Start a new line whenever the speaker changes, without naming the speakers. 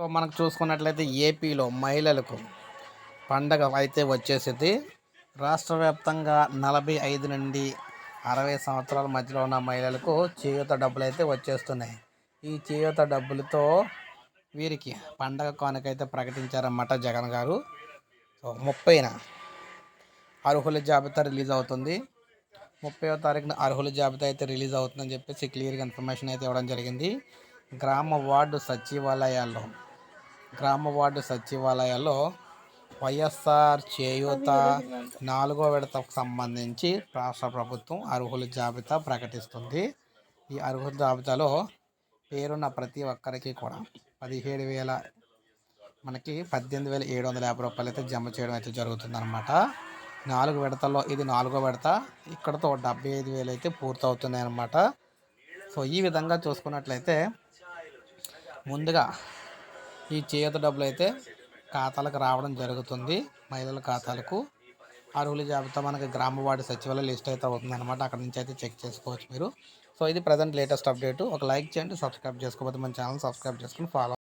So మనకు చూసుకున్నట్లయితే ఏపీలో మహిళలకు పండగ అయితే వచ్చేసింది. రాష్ట్ర వ్యాప్తంగా నలభై ఐదు నుండి అరవై సంవత్సరాల మధ్యలో ఉన్న మహిళలకు చేయూత డబ్బులు అయితే వచ్చేస్తున్నాయి. ఈ చేయూత డబ్బులతో వీరికి పండగ కానుకైతే ప్రకటించారన్నమాట జగన్ గారు. సో ముప్పైన అర్హుల జాబితా రిలీజ్ అవుతుంది. ముప్పైవ తారీఖున అర్హుల జాబితా అయితే రిలీజ్ అవుతుందని చెప్పేసి క్లియర్గా ఇన్ఫర్మేషన్ అయితే ఇవ్వడం జరిగింది. గ్రామ వార్డు సచివాలయాల్లో గ్రామ వార్డు సచివాలయాల్లో వైఎస్ఆర్ చేయూత నాలుగో విడతకు సంబంధించి రాష్ట్ర ప్రభుత్వం అర్హుల జాబితా ప్రకటిస్తుంది. ఈ అర్హుల జాబితాలో పేరున్న ప్రతి ఒక్కరికి కూడా పదిహేడు వేల మనకి పద్దెనిమిది వేల ఏడు వందల యాభై రూపాయలు అయితే జమ చేయడం అయితే జరుగుతుందన్నమాట. నాలుగు విడతల్లో ఇది నాలుగో విడత. ఇక్కడతో డెబ్బై ఐదు వేలు అయితే పూర్తవుతున్నాయి అన్నమాట సో ఈ విధంగా చూసుకున్నట్లయితే ముందుగా ఈ చేత డబ్బులు అయితే ఖాతాలకు రావడం జరుగుతుంది. మహిళల ఖాతాలకు అర్హుల జాబితా మనకి గ్రామ వార్డు సచివాలయ లిస్ట్ అయితే అవుతుందన్నమాట. అక్కడ నుంచి అయితే చెక్ చేసుకోవచ్చు మీరు. సో ఇది ప్రజెంట్ లేటెస్ట్ అప్డేట్ ఒక లైక్ చేయండి సబ్స్క్రైబ్ చేసుకోకపోతే మన ఛానల్ సబ్స్క్రైబ్ చేసుకుని ఫాలో